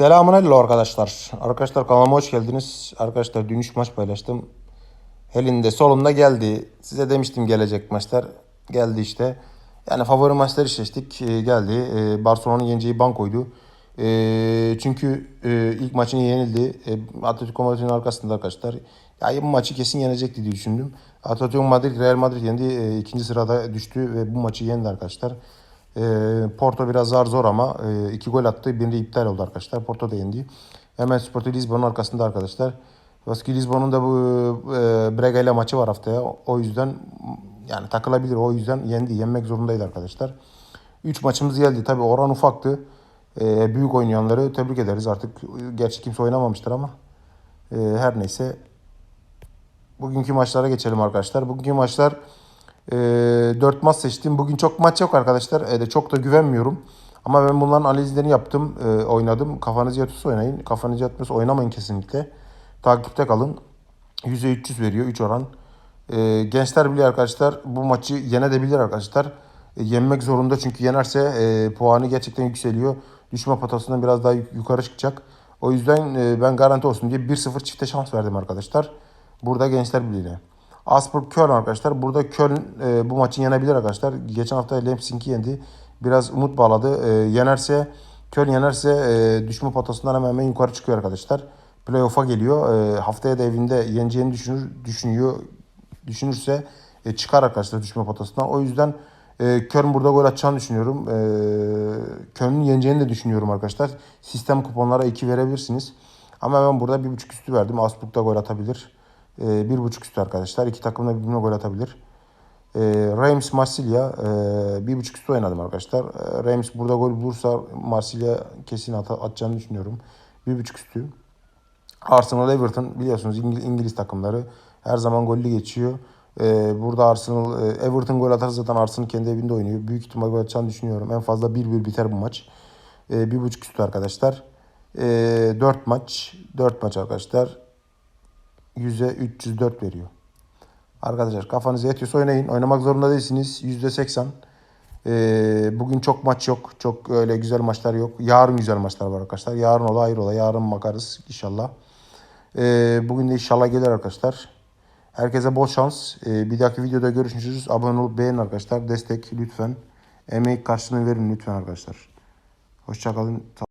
Selamun aleyküm arkadaşlar. Arkadaşlar kanalıma hoş geldiniz. Arkadaşlar dün 3 maç paylaştım. Elinde solunda geldi. Size demiştim gelecek maçlar. Geldi işte. Yani favori maçları seçtik. Ee, geldi. Ee, Barcelona'nın yeneceği bankoydu. Ee, çünkü e, ilk maçını yenildi. Atletico Madrid'in arkasında arkadaşlar. Ya bu maçı kesin yenecekti diye düşündüm. Atletico Madrid Real Madrid yendi. E, ikinci sırada düştü ve bu maçı yendi arkadaşlar. E, Porto biraz zar zor ama e, iki gol attı. Biri iptal oldu arkadaşlar. Porto da yendi. Hemen Sporting Lisbon'un arkasında arkadaşlar. Vaski Lisbon'un da bu e, Braga ile maçı var haftaya. O yüzden yani takılabilir. O yüzden yendi. Yenmek zorundaydı arkadaşlar. 3 maçımız geldi. Tabi oran ufaktı. E, büyük oynayanları tebrik ederiz. Artık gerçi kimse oynamamıştır ama e, her neyse. Bugünkü maçlara geçelim arkadaşlar. Bugünkü maçlar e, 4 maç seçtim. Bugün çok maç yok arkadaşlar. E, de çok da güvenmiyorum. Ama ben bunların analizlerini yaptım. E, oynadım. Kafanız yatırsa oynayın. Kafanız yatmıyorsa oynamayın kesinlikle. Takipte kalın. %300 veriyor 3 oran. E, gençler bile arkadaşlar bu maçı yenebilir arkadaşlar. E, yenmek zorunda çünkü yenerse e, puanı gerçekten yükseliyor. Düşme potasından biraz daha yuk- yukarı çıkacak. O yüzden e, ben garanti olsun diye 1-0 çifte şans verdim arkadaşlar. Burada gençler birliğine. Asburg Köln arkadaşlar. Burada Köln e, bu maçı yenebilir arkadaşlar. Geçen hafta Leipzig'i yendi. Biraz umut bağladı. E, yenerse Köln yenerse e, düşme potasından hemen hemen yukarı çıkıyor arkadaşlar. Playoff'a geliyor. E, haftaya da evinde yeneceğini düşünür, düşünüyor. Düşünürse e, çıkar arkadaşlar düşme potasından. O yüzden e, Köln burada gol atacağını düşünüyorum. E, Köln'ün yeneceğini de düşünüyorum arkadaşlar. Sistem kuponlara 2 verebilirsiniz. Ama ben burada 1.5 üstü verdim. Asburg da gol atabilir. E, 1.5 üstü arkadaşlar. İki takım da birbirine gol atabilir. E, Reims Marsilya e, bir buçuk üstü oynadım arkadaşlar. E, Reims burada gol bulursa Marsilya kesin at atacağını düşünüyorum. Bir buçuk üstü. Arsenal Everton biliyorsunuz İngiliz, İngiliz takımları her zaman gollü geçiyor. E, burada Arsenal e, Everton gol atarsa zaten Arsenal kendi evinde oynuyor. Büyük ihtimal gol atacağını düşünüyorum. En fazla 1-1 biter bu maç. E, bir buçuk üstü arkadaşlar. E, 4 maç. 4 maç arkadaşlar. 100'e 304 veriyor. Arkadaşlar kafanıza yetiyorsa oynayın. Oynamak zorunda değilsiniz. %80. Ee, bugün çok maç yok. Çok öyle güzel maçlar yok. Yarın güzel maçlar var arkadaşlar. Yarın ola ayrı ola. Yarın bakarız inşallah. Ee, bugün de inşallah gelir arkadaşlar. Herkese bol şans. Ee, bir dahaki videoda görüşürüz. Abone olup beğenin arkadaşlar. Destek lütfen. Emek karşılığını verin lütfen arkadaşlar. Hoşçakalın.